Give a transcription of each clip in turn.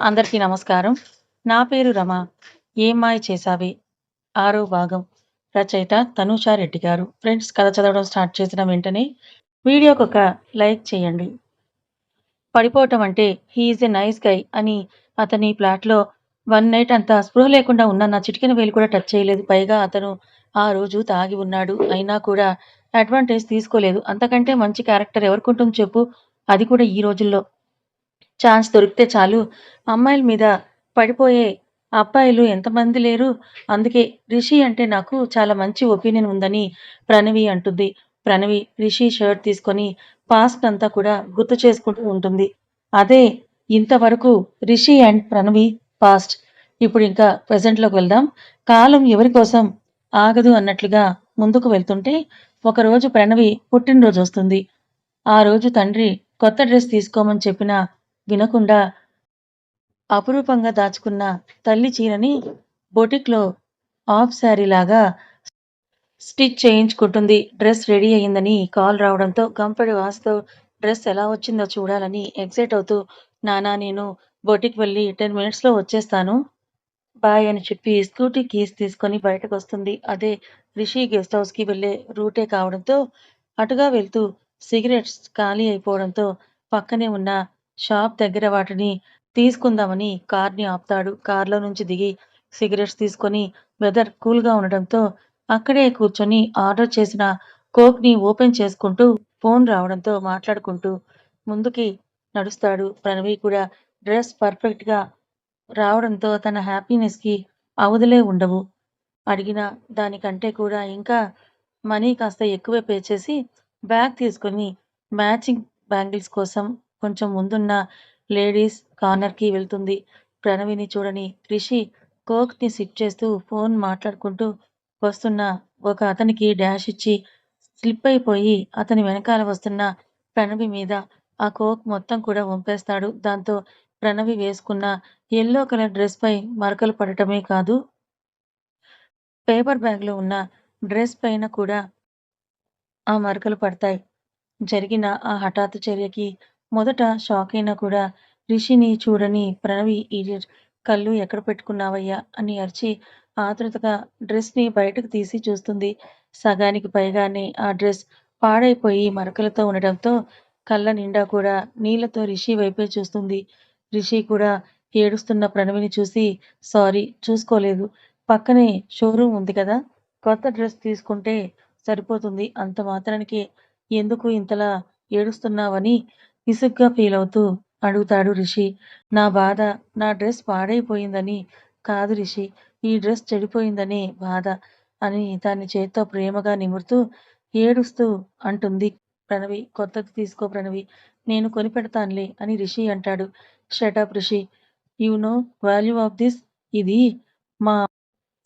అందరికీ నమస్కారం. నా పేరు రమ. ఏం చేసావి ఆరో భాగం. రచయిత తనూషా రెడ్డి గారు. ఫ్రెండ్స్ కథ చదవడం స్టార్ట్ చేసిన వెంటనే వీడియోకి ఒక లైక్ చేయండి. పడిపోవటం అంటే హీఈస్ ఎ నైస్ గై అని అతని ప్లాట్లో వన్ నైట్ అంతా స్పృహ లేకుండా ఉన్న నా చిటికిన వేలు కూడా టచ్ చేయలేదు. పైగా అతను ఆ రోజు తాగి ఉన్నాడు. అయినా కూడా అడ్వాంటేజ్ తీసుకోలేదు. అంతకంటే మంచి క్యారెక్టర్ ఎవరికుంటుంది చెప్పు? అది కూడా ఈ రోజుల్లో. ఛాన్స్ దొరికితే చాలు. అమ్మాయిల మీద పడిపోయే అబ్బాయిలు ఎంతమంది లేరు. అందుకే రిషి అంటే నాకు చాలా మంచి ఒపీనియన్ ఉందని ప్రణవి అంటుంది. ప్రణవి రిషి షర్ట్ తీసుకొని పాస్ట్ అంతా కూడా గుర్తు చేసుకుంటూ ఉంటుంది. అదే ఇంతవరకు రిషి అండ్ ప్రణవి పాస్ట్. ఇప్పుడు ఇంకా ప్రజెంట్లోకి వెళ్దాం. కాలం ఎవరి కోసం ఆగదు అన్నట్లుగా ముందుకు వెళ్తుంటే ఒకరోజు ప్రణవి పుట్టినరోజు వస్తుంది. ఆ రోజు తండ్రి కొత్త డ్రెస్ తీసుకోమని చెప్పినా వినకుండా అపురూపంగా దాచుకున్న తల్లి చీరని బొటిక్లో ఆఫ్ శారీలాగా స్టిచ్ చేయించుకుంటుంది. డ్రెస్ రెడీ అయిందని కాల్ రావడంతో గంపెడి వాసుతో డ్రెస్ ఎలా వచ్చిందో చూడాలని ఎగ్జైట్ అవుతూ నానా నేను బొటిక్ వెళ్ళి టెన్ మినిట్స్లో వచ్చేస్తాను. బాయ్ అని చెప్పి స్కూటీ కీస్ తీసుకొని బయటకు వస్తుంది అదే రిషి గెస్ట్ హౌస్కి వెళ్ళే రూటే కావడంతో అటుగా వెళ్తూ సిగరెట్స్ ఖాళీ అయిపోవడంతో పక్కనే ఉన్న షాప్ దగ్గర వాటిని తీసుకుందామని కార్ని ఆపుతాడు. కార్లో నుంచి దిగి సిగరెట్స్ తీసుకొని వెదర్ కూల్గా ఉండడంతో అక్కడే కూర్చొని ఆర్డర్ చేసిన కోక్ని ఓపెన్ చేసుకుంటూ ఫోన్ రావడంతో మాట్లాడుకుంటూ ముందుకి నడుస్తాడు. ప్రణవి కూడా డ్రెస్ పర్ఫెక్ట్గా రావడంతో తన హ్యాపీనెస్కి అవధులే ఉండవు. అడిగిన దానికంటే కూడా ఇంకా మనీ కాస్త ఎక్కువే పే చేసి బ్యాగ్ తీసుకొని మ్యాచింగ్ బ్యాంగిల్స్ కోసం కొంచెం ముందున్న లేడీస్ కార్నర్కి వెళ్తుంది. ప్రణవిని చూడని రిషి కోక్ని సిప్ చేస్తూ ఫోన్ మాట్లాడుకుంటూ వస్తున్న ఒక అతనికి డాష్ ఇచ్చి స్లిప్ అయిపోయి అతని వెనకాల వస్తున్న ప్రణవి మీద ఆ కోక్ మొత్తం కూడా వంపేస్తాడు. దాంతో ప్రణవి వేసుకున్న ఎల్లో కలర్ డ్రెస్ పై మరకలు పడటమే కాదు పేపర్ బ్యాగ్లో ఉన్న డ్రెస్ పైన కూడా ఆ మరకలు పడతాయి. జరిగిన ఆ హఠాత్తు చర్యకి మొదట షాక్ అయినా కూడా రిషిని చూడని ప్రణవి ఈడియట్ కళ్ళు ఎక్కడ పెట్టుకున్నావయ్యా? అని అరిచి ఆతృతగా డ్రెస్ని బయటకు తీసి చూస్తుంది. సగానికి పైగానే ఆ డ్రెస్ పాడైపోయి మరకలతో ఉండడంతో కళ్ళ నిండా కూడా నీళ్ళతో రిషి వైపే చూస్తుంది. రిషి కూడా ఏడుస్తున్న ప్రణవిని చూసి సారీ చూసుకోలేదు. పక్కనే షోరూమ్ ఉంది కదా కొత్త డ్రెస్ తీసుకుంటే సరిపోతుంది. అంత మాత్రానికి ఎందుకు ఇంతలా ఏడుస్తున్నావని విసుగ్గా ఫీల్ అవుతూ అడుగుతాడు రిషి. నా బాధ నా డ్రెస్ పాడైపోయిందని కాదు రిషి. ఈ డ్రెస్ చెడిపోయిందనే బాధ అని దాన్ని చేత్తో ప్రేమగా నిమురుతూ ఏడుస్తూ అంటుంది. ప్రణవి కొత్తది తీసుకో ప్రణవి. నేను కొనిపెడతానులే అని రిషి అంటాడు. Shut up Rishi. You know value of this ఇది మా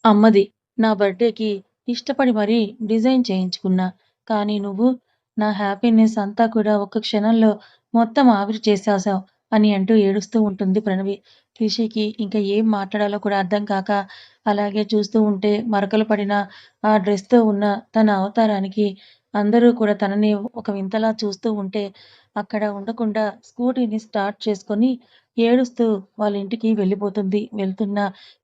అమ్మది. నా బర్త్డేకి ఇష్టపడి మరీ డిజైన్ చేయించుకున్నా. కానీ నువ్వు నా హ్యాపీనెస్ అంతా కూడా ఒక క్షణంలో మొత్తం ఆవిరి చేసేసావు అని అంటూ ఏడుస్తూ ఉంటుంది ప్రణవి. రిషికి ఇంకా ఏం మాట్లాడాలో కూడా అర్థం కాక అలాగే చూస్తూ ఉంటే మరకలు పడిన ఆ డ్రెస్తో ఉన్న తన అవతారానికి అందరూ కూడా తనని ఒక వింతలా చూస్తూ ఉంటే అక్కడ ఉండకుండా స్కూటీని స్టార్ట్ చేసుకొని ఏడుస్తూ వాళ్ళ ఇంటికి వెళ్ళిపోతుంది. వెళ్తున్న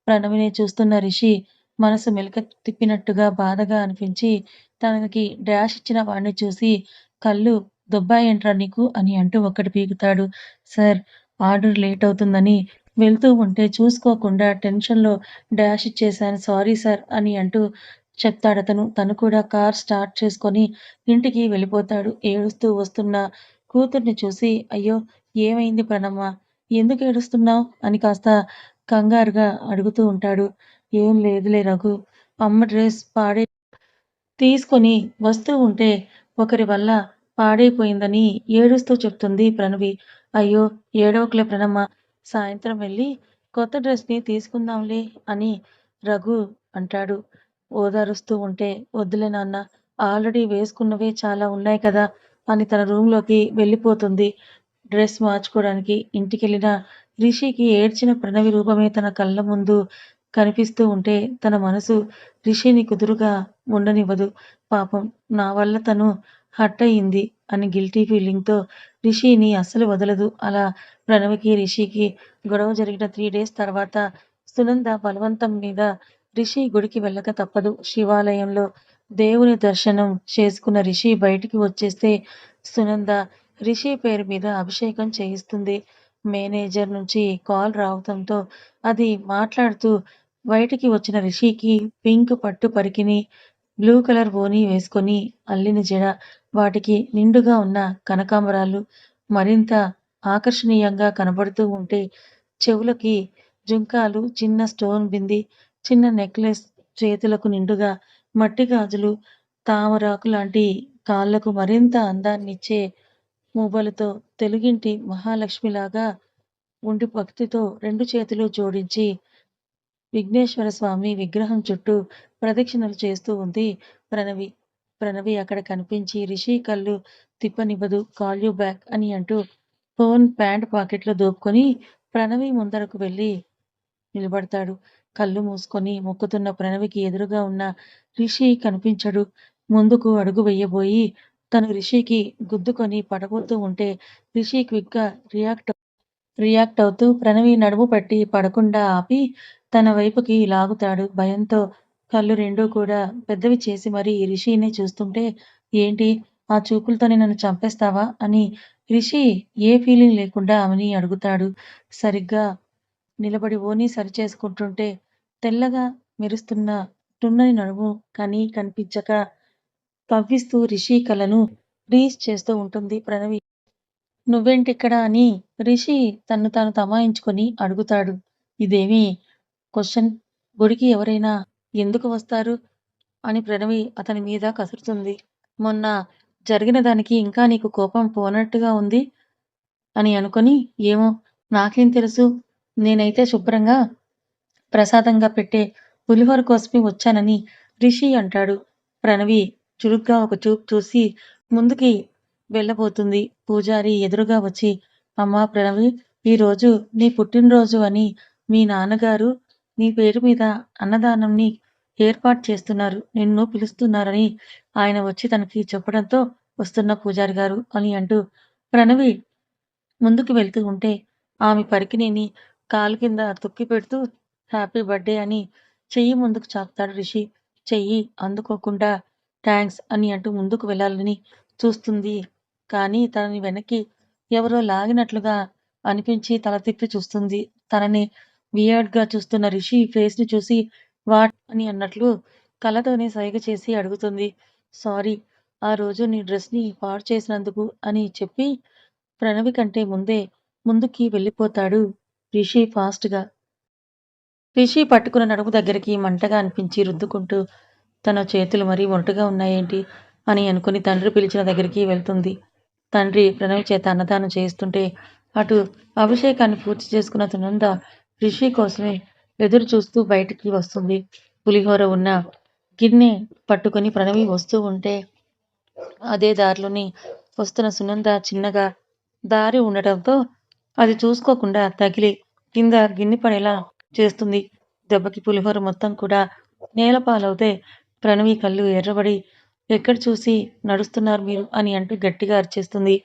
ప్రణవిని చూస్తున్న రిషి మనసు మెలక తిప్పినట్టుగా బాధగా అనిపించి తనకి డాష్ ఇచ్చిన వాడిని చూసి కళ్ళు దుబ్బాయి ఏంట్రా నీకు? అని అంటూ ఒక్కటి పీకుతాడు. సార్ ఆర్డర్ లేట్ అవుతుందని వెళ్తూ ఉంటే చూసుకోకుండా టెన్షన్లో డాష్ ఇచ్చేశాను. సారీ సార్ అని అంటూ చెప్తాడు అతను. తను కూడా కార్ స్టార్ట్ చేసుకొని ఇంటికి వెళ్ళిపోతాడు. ఏడుస్తూ వస్తున్న కూతుర్ని చూసి అయ్యో ఏమైంది ప్రణమ్మ? ఎందుకు ఏడుస్తున్నావు? అని కాస్త కంగారుగా అడుగుతూ ఉంటాడు. ఏం లేదులే రఘు అమ్మ డ్రెస్ పాడే తీసుకొని వస్తూ ఉంటే ఒకరి వల్ల పాడైపోయిందని ఏడుస్తూ చెప్తుంది ప్రణవి. అయ్యో ఏడవకులే ప్రణమ్మ. సాయంత్రం వెళ్ళి కొత్త డ్రెస్ని తీసుకుందాంలే అని రఘు అంటాడు. ఓదారుస్తూ ఉంటే వద్దులే నాన్న ఆల్రెడీ వేసుకున్నవే చాలా ఉన్నాయి కదా అని తన రూమ్లోకి వెళ్ళిపోతుంది. డ్రెస్ మార్చుకోవడానికి ఇంటికెళ్ళిన రిషికి ఏడ్చిన ప్రణవి రూపమే తన కళ్ళ ముందు కనిపిస్తూ ఉంటే తన మనసు రిషిని కుదురుగా ఉండనివ్వదు. పాపం నా వల్ల తను హట్ అయింది అని గిల్టీ ఫీలింగ్తో రిషిని అస్సలు వదలదు. అలా ప్రణవికి రిషికి గొడవ జరిగిన త్రీ డేస్ తర్వాత సునంద బలవంతం మీద రిషి గుడికి వెళ్ళక తప్పదు. శివాలయంలో దేవుని దర్శనం చేసుకున్న రిషి బయటికి వచ్చేస్తే సునంద రిషి పేరు మీద అభిషేకం చేయిస్తుంది. మేనేజర్ నుంచి కాల్ రావడంతో అది మాట్లాడుతూ బయటికి వచ్చిన రిషికి పింక్ పట్టు పరికిని బ్లూ కలర్ ఓని వేసుకొని అల్లిన జడ వాటికి నిండుగా ఉన్న కనకాంబరాలు మరింత ఆకర్షణీయంగా కనబడుతూ ఉంటే చెవులకి జుంకాలు చిన్న స్టోన్ బింది చిన్న నెక్లెస్ చేతులకు నిండుగా మట్టి గాజులు తామరాకు లాంటి కాళ్ళకు మరింత అందాన్నిచ్చే మూబలతో తెలుగింటి మహాలక్ష్మిలాగా ఉండి భక్తితో రెండు చేతులు జోడించి విఘ్నేశ్వర స్వామి విగ్రహం చుట్టూ ప్రదక్షిణలు చేస్తూ ఉంది. ప్రణవి ప్రణవి అక్కడ కనిపించి రిషి కళ్ళు తిప్పనివ్వదు కాల్ యూ బ్యాక్ అని అంటూ ఫోన్ ప్యాంట్ పాకెట్లో దోపుకొని ప్రణవి ముందరకు వెళ్ళి నిలబడతాడు. కళ్ళు మూసుకొని మొక్కుతున్న ప్రణవికి ఎదురుగా ఉన్న రిషి కనిపించడు. ముందుకు అడుగు వెయ్యబోయి తను రిషికి గుద్దుకొని పడబోతూ ఉంటే రిషి క్విక్గా రియాక్ట్ రియాక్ట్ అవుతూ ప్రణవి నడుము పట్టి పడకుండా ఆపి తన వైపుకి లాగుతాడు. భయంతో కళ్ళు రెండూ కూడా పెద్దవి చేసి మరీ రిషిని చూస్తుంటే ఏంటి? ఆ చూపులతోనే నన్ను చంపేస్తావా? అని రిషి ఏ ఫీలింగ్ లేకుండా ఆమెని అడుగుతాడు. సరిగ్గా నిలబడి ఓని సరిచేసుకుంటుంటే తెల్లగా మెరుస్తున్న టున్నని నడుము కానీ కనిపించక కవ్విస్తూ రిషి కలను రీచ్ చేస్తూ ఉంటుంది. ప్రణవి నువ్వేంటిక్కడ? అని రిషి తన్ను తాను తమాయించుకొని అడుగుతాడు. ఇదేమి క్వశ్చన్ గుడికి ఎవరైనా ఎందుకు వస్తారు? అని ప్రణవి అతని మీద కసురుతుంది. మొన్న జరిగిన దానికి ఇంకా నీకు కోపం పోనట్టుగా ఉంది? అని అనుకొని ఏమో నాకేం తెలుసు? నేనైతే శుభ్రంగా ప్రసాదంగా పెట్టే పులిహోర కోసమే వచ్చానని రిషి అంటాడు. ప్రణవి చురుగ్గా ఒక చూపు చూసి ముందుకి వెళ్ళబోతుంది. పూజారి ఎదురుగా వచ్చి అమ్మా ప్రణవి ఈరోజు నీ పుట్టినరోజు అని మీ నాన్నగారు నీ పేరు మీద అన్నదానంని ఏర్పాటు చేస్తున్నారు. నిన్ను పిలుస్తున్నారని ఆయన వచ్చి తనకి చెప్పడంతో వస్తున్న పూజారి గారు అని అంటూ ప్రణవి ముందుకు వెళ్తూ ఉంటే ఆమె పరికిణిని కాలు కింద తొక్కి పెడుతూ హ్యాపీ బర్త్డే అని చెయ్యి ముందుకు చాపుతాడు రిషి. చెయ్యి అందుకోకుండా థ్యాంక్స్ అని అంటూ ముందుకు వెళ్ళాలని చూస్తుంది. కానీ తనని వెనక్కి ఎవరో లాగినట్లుగా అనిపించి తల తిప్పి చూస్తుంది. తనని వియర్డ్‌గా చూస్తున్న రిషి ఫేస్ని చూసి వాట్? అని అన్నట్లు కళ్ళతోనే సైగ చేసి అడుగుతుంది. సారీ ఆ రోజు నీ డ్రెస్ని పాడు చేసినందుకు అని చెప్పి ప్రణవి కంటే ముందే ముందుకి వెళ్ళిపోతాడు రిషి ఫాస్ట్గా రిషి పట్టుకున్న నడుము దగ్గరికి మంటగా అనిపించి రుద్దుకుంటూ తన చేతులు మరీ ఒంటగా ఉన్నాయేంటి? అని అనుకుని తండ్రి పిలిచిన దగ్గరికి వెళ్తుంది. తండ్రి ప్రణవి చేత అన్నదానం చేస్తుంటే అటు అభిషేకాన్ని పూర్తి చేసుకున్న సునంద రిషి కోసమే ఎదురు చూస్తూ బయటికి వస్తుంది. పులిహోర ఉన్న గిన్నె పట్టుకొని ప్రణవి వస్తూ ఉంటే అదే దారిలోని వస్తున్న సునంద చిన్నగా దారి ఉండటంతో అది చూసుకోకుండా తగిలి కింద గిన్నె పడేలా చేస్తుంది. దెబ్బకి పులిహోర మొత్తం కూడా నేలపాలవుతే ప్రణవి కళ్ళు ఎర్రబడి ఎక్కడ చూసి నడుస్తున్నారు మీరు? అని అంటూ గట్టిగా అరిచేస్తుంది.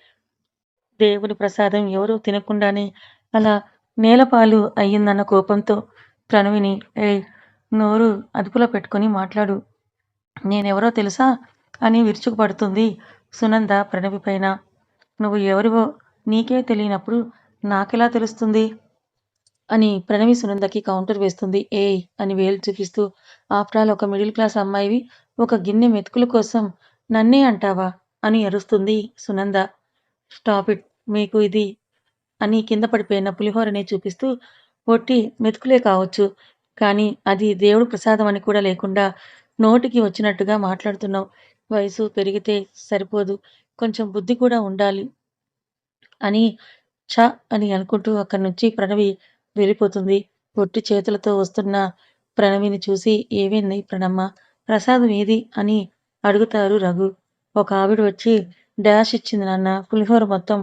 దేవుని ప్రసాదం ఎవరూ తినకుండానే అలా నేలపాలు అయ్యిందన్న కోపంతో ప్రణవిని ఏ నోరు అదుపులో పెట్టుకొని మాట్లాడు. నేనెవరో తెలుసా? అని విరుచుకుపడుతుంది సునంద ప్రణవి పైన. నువ్వు ఎవరివో నీకే తెలియనప్పుడు నాకెలా తెలుస్తుంది? అని ప్రణవి సునందకి కౌంటర్ వేస్తుంది. ఏయ్ అని వేలు చూపిస్తూ ఆఫ్టర్ ఆల్ ఒక మిడిల్ క్లాస్ అమ్మాయివి ఒక గిన్నె మెతుకుల కోసం నన్నే అంటావా? అని అరుస్తుంది సునంద. Stop it. మీకు ఇది అని కింద పడిపోయిన పులిహోరని చూపిస్తూ ఒట్టి మెతుకులే కావచ్చు కానీ అది దేవుడు ప్రసాదం అని కూడా లేకుండా నోటికి వచ్చినట్టుగా మాట్లాడుతున్నావు. వయసు పెరిగితే సరిపోదు కొంచెం బుద్ధి కూడా ఉండాలి అని చ అని అనుకుంటూ అక్కడి నుంచి ప్రణవి వెళ్ళిపోతుంది. పొట్టి చేతులతో వస్తున్న ప్రణవిని చూసి ఏమైంది ప్రణమ్మ? ప్రసాదం ఏది? అని అడుగుతారు రఘు. ఒక ఆవిడ వచ్చి డాష్ ఇచ్చింది నాన్న. పులిహోర మొత్తం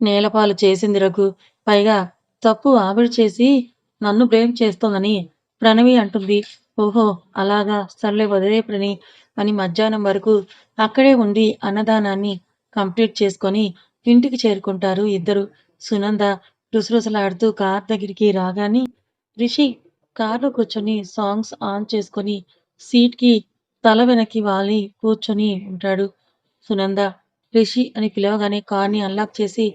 నేలపాలు చేసింది రఘు. పైగా తప్పు ఆవిడ చేసి నన్ను బ్లేమ్ చేస్తోందని ప్రణవి అంటుంది. ఓహో అలాగా. సర్లే వదిలే ప్రణి అని మధ్యాహ్నం వరకు అక్కడే ఉండి అన్నదానాన్ని కంప్లీట్ చేసుకొని ఇంటికి చేరుకుంటారు ఇద్దరు. సునంద రుసరుసలాడుతూ కార్ దగ్గరికి రాగానే రిషి కార్లో కూర్చొని సాంగ్స్ ఆన్ చేసుకొని సీట్కి తల వెనక్కి వాలి కూర్చొని ఉంటాడు. సునంద రిషి అని పిలవగానే కార్ని అన్లాక్ చేసి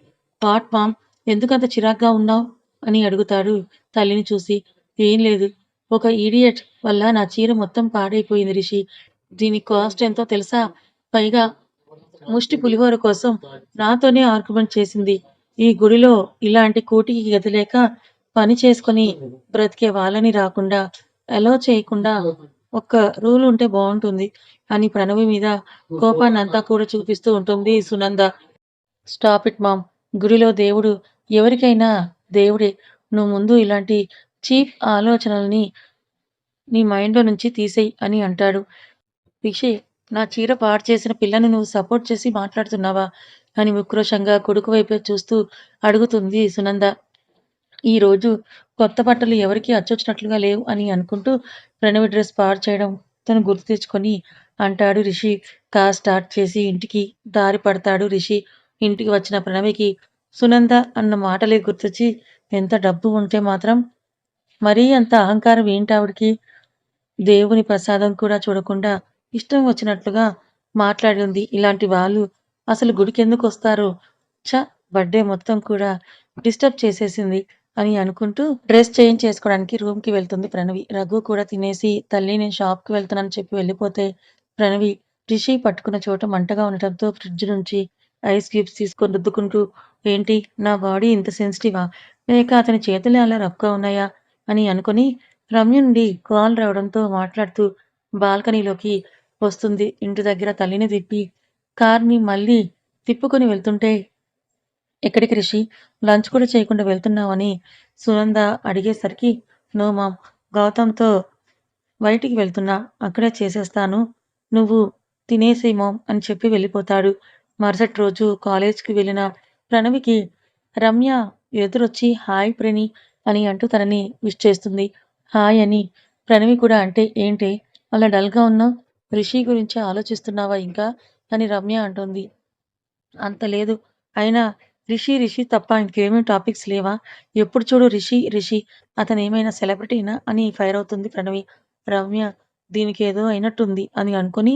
వాట్ మామ్ ఎందుకంత చిరాగ్గా ఉన్నావు? అని అడుగుతాడు తల్లిని చూసి. ఏం లేదు. ఒక ఈడియట్ వల్ల నా చీర మొత్తం పాడైపోయింది రిషి. దీని కాస్ట్ ఎంతో తెలుసా? పైగా ముష్టి పులిహోర కోసం నాతోనే ఆర్గ్యుమెంట్ చేసింది. ఈ గుడిలో ఇలాంటి కూటికి గదిలేక పని చేసుకొని బ్రతికే వాళ్ళని రాకుండా అలో చేయకుండా ఒక్క రూల్ ఉంటే బాగుంటుంది అని ప్రణవి మీద కోపాన్ని అంతా కూడా చూపిస్తూ ఉంటుంది సునంద. Stop it ma'am. గుడిలో దేవుడు ఎవరికైనా దేవుడే నువ్వు ముందు ఇలాంటి చీప్ ఆలోచనల్ని నీ మైండ్లో నుంచి తీసేయి అని అంటాడు. రిషి నా చీర పాడు చేసిన పిల్లను నువ్వు సపోర్ట్ చేసి మాట్లాడుతున్నావా? అని ఉక్రోషంగా కొడుకు వైపే చూస్తూ అడుగుతుంది సునంద. ఈ రోజు కొత్త బట్టలు ఎవరికీ అచ్చొచ్చినట్లుగా లేవు అని అనుకుంటూ ప్రణవి డ్రెస్ పాడు చేయడం తను గుర్తు తెచ్చుకొని అంటాడు రిషి. కార్ స్టార్ట్ చేసి ఇంటికి దారి పడతాడు రిషి. ఇంటికి వచ్చిన ప్రణవికి సునంద అన్న మాటలే గుర్తొచ్చి ఎంత డబ్బు ఉంటే మాత్రం మరీ అంత అహంకారం ఏంటి ఆవిడకి? దేవుని ప్రసాదం కూడా చూడకుండా ఇష్టం వచ్చినట్లుగా మాట్లాడి ఉంది ఇలాంటి వాళ్ళు. అసలు గుడికి ఎందుకు వస్తారు? చ బర్త్డే మొత్తం కూడా డిస్టర్బ్ చేసేసింది అని అనుకుంటూ డ్రెస్ చేంజ్ చేసుకోవడానికి రూమ్కి వెళ్తుంది ప్రణవి. రఘు కూడా తినేసి తల్లి నేను షాప్కి వెళ్తున్నానని చెప్పి వెళ్ళిపోతే ప్రణవి రిషి పట్టుకున్న చోట మంటగా ఉండటంతో ఫ్రిడ్జ్ నుంచి ఐస్ క్యూబ్స్ తీసుకొని రుద్దుకుంటూ ఏంటి నా బాడీ ఇంత సెన్సిటివా? లేక అతని చేతులు అలా రఫ్గా ఉన్నాయా? అని అనుకుని రమ్య నుండి కాల్ రావడంతో మాట్లాడుతూ బాల్కనీలోకి వస్తుంది. ఇంటి దగ్గర తల్లిని తిప్పి కార్ని మళ్ళీ తిప్పుకొని వెళ్తుంటే ఎక్కడికి రిషి? లంచ్ కూడా చేయకుండా వెళ్తున్నావని సునంద అడిగేసరికి నో మామ్ గౌతమ్తో బయటికి వెళ్తున్నా. అక్కడే చేసేస్తాను. నువ్వు తినేసేమో అని చెప్పి వెళ్ళిపోతాడు. మరుసటి రోజు కాలేజ్కి వెళ్ళిన ప్రణవికి రమ్య ఎదురొచ్చి హాయ్ ప్రణి అని అంటూ తనని విష్ చేస్తుంది. హాయ్ అని ప్రణవి కూడా అంటే ఏంటి? అలా డల్గా ఉన్నావు రిషి గురించి ఆలోచిస్తున్నావా ఇంకా? అని రమ్య అంటుంది. అంత లేదు. అయినా రిషి రిషి తప్ప ఇంకేమీ టాపిక్స్ లేవా? ఎప్పుడు చూడు రిషి రిషి అతను ఏమైనా సెలబ్రిటీనా? అని ఫైర్ అవుతుంది ప్రణవి. రమ్య దీనికి ఏదో అయినట్టుంది అని అనుకుని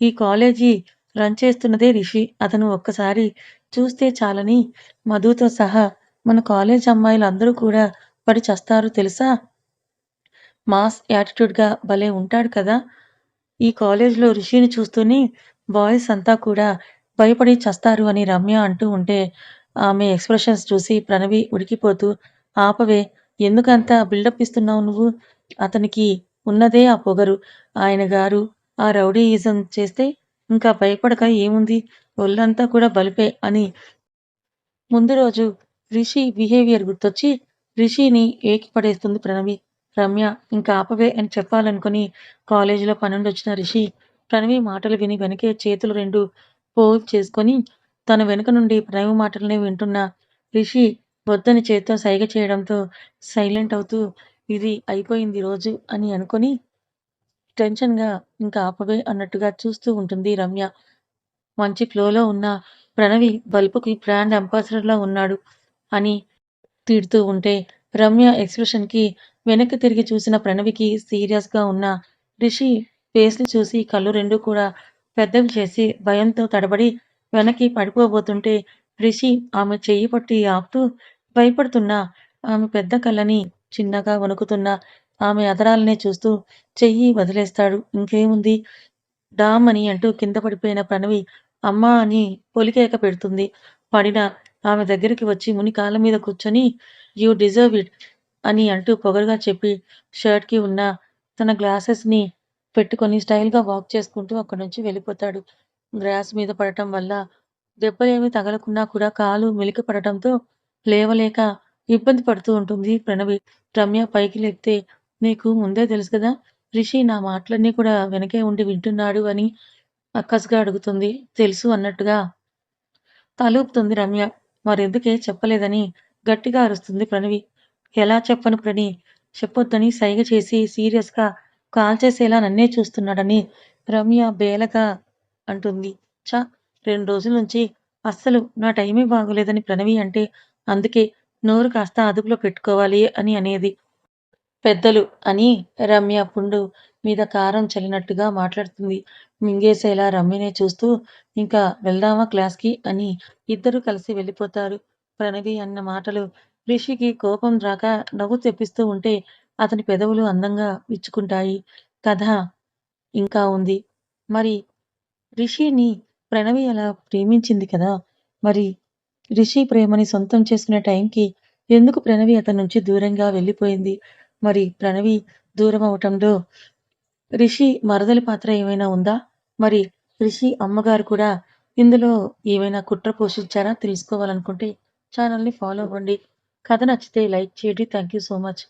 ఈ కాలేజీ రన్ చేస్తున్నదే రిషి. అతను ఒక్కసారి చూస్తే చాలని మధుతో సహా మన కాలేజ్ అమ్మాయిలు అందరూ కూడా పడి చస్తారు తెలుసా? మాస్ యాటిట్యూడ్గా భలే ఉంటాడు కదా? ఈ కాలేజ్లో రిషిని చూస్తూనే బాయ్స్ అంతా కూడా భయపడి చస్తారు అని రమ్య అంటూ ఉంటే ఆమె ఎక్స్ప్రెషన్స్ చూసి ప్రణవి ఉడికిపోతూ ఆపవే ఎందుకంత బిల్డప్ ఇస్తున్నావు నువ్వు? అతనికి ఉన్నదే ఆ పొగరు. ఆయన గారు ఆ రౌడీయిజం చేస్తే ఇంకా భయపడక ఏముంది? ఒళ్ళంతా కూడా బలిపే అని. ముందు రోజు రిషి బిహేవియర్ గుర్తొచ్చి రిషిని ఏకిపడేస్తుంది ప్రణవి. రమ్య ఇంకా ఆపవే అని చెప్పాలనుకుని కాలేజీలో పనుండి వచ్చిన రిషి ప్రణవి మాటలు విని వెనకే చేతులు రెండు పోల్ చేసుకొని తన వెనుక నుండి ప్రణవి మాటలనే వింటున్న రిషి వద్దని చేత్తో సైగ చేయడంతో సైలెంట్ అవుతూ ఇది అయిపోయింది రోజు అని అనుకొని టెన్షన్గా ఇంకా ఆపవే అన్నట్టుగా చూస్తూ ఉంటుంది రమ్య. మంచి ఫ్లోలో ఉన్న ప్రణవి బల్బుకి బ్రాండ్ అంబాసిడర్లా ఉన్నాడు అని తిడుతూ ఉంటే రమ్య ఎక్స్ప్రెషన్కి వెనక్కి తిరిగి చూసిన ప్రణవికి సీరియస్గా ఉన్న రిషి ఫేస్ని చూసి కళ్ళు రెండు కూడా పెద్దవి చేసి భయంతో తడబడి వెనక్కి పడిపోబోతుంటే రిషి ఆమె చెయ్యి పట్టి ఆపుతూ భయపడుతున్న. ఆమె పెద్ద కళ్ళని చిన్నగా వణుకుతున్న. ఆమె అదరాలనే చూస్తూ చెయ్యి వదిలేస్తాడు. ఇంకేముంది? డామ్ అని అంటూ కింద పడిపోయిన ప్రణవి అమ్మా అని పొలికేక పెడుతుంది. పడిన ఆమె దగ్గరికి వచ్చి ముని కాళ్ళ మీద కూర్చొని యూ డిజర్వ్ ఇట్ అని అంటూ పొగరుగా చెప్పి షర్ట్కి ఉన్న తన గ్లాసెస్ని పెట్టుకొని స్టైల్గా వాక్ చేసుకుంటూ అక్కడి నుంచి వెళ్ళిపోతాడు. గ్రాస్ మీద పడటం వల్ల దెబ్బలేమి తగలకున్నా కూడా కాలు మెలిక పడటంతో లేవలేక ఇబ్బంది పడుతూ ఉంటుంది ప్రణవి. రమ్య పైకి లేపితే నీకు ముందే తెలుసు కదా రిషి నా మాటలన్నీ కూడా వెనకే ఉండి వింటున్నాడు అని అక్కసుగా అడుగుతుంది. తెలుసు అన్నట్టుగా తలూపుతుంది రమ్య. మరెందుకే చెప్పలేదని గట్టిగా అరుస్తుంది ప్రణవి. ఎలా చెప్పను ప్రణి చెప్పొద్దని సైగ చేసి సీరియస్గా కాల్ చేసేలా నన్నే చూస్తున్నాడని రమ్య బేలగా అంటుంది. చా రెండు రోజుల నుంచి అస్సలు నా టైమే బాగోలేదని ప్రణవి అంటే అందుకే నోరు కాస్త అదుపులో పెట్టుకోవాలి అని అనేది. పెద్దలు అని రమ్య పుండు మీద కారం చల్లినట్టుగా మాట్లాడుతుంది. మింగేసేలా రమ్యనే చూస్తూ ఇంకా వెళ్దామా క్లాస్‌కి అని ఇద్దరు కలిసి వెళ్ళిపోతారు. ప్రణవి అన్న మాటలు రిషికి కోపం రాక నవ్వు తెప్పిస్తూ ఉంటే అతని పెదవులు అందంగా విచ్చుకుంటాయి. కథ ఇంకా ఉంది. మరి రిషిని ప్రణవి అలా ప్రేమించింది కదా! మరి రిషి ప్రేమని సొంతం చేసుకునే టైంకి ఎందుకు ప్రణవి అతని నుంచి దూరంగా వెళ్ళిపోయింది? మరి ప్రణవి దూరం అవటంలో రిషి మరదలి పాత్ర ఏమైనా ఉందా? మరి రిషి అమ్మగారు కూడా ఇందులో ఏమైనా కుట్ర పోషించారా? తెలుసుకోవాలనుకుంటే ఛానల్‌ని ఫాలో అవ్వండి. కథ నచ్చితే లైక్ చేయండి. Thank you so much.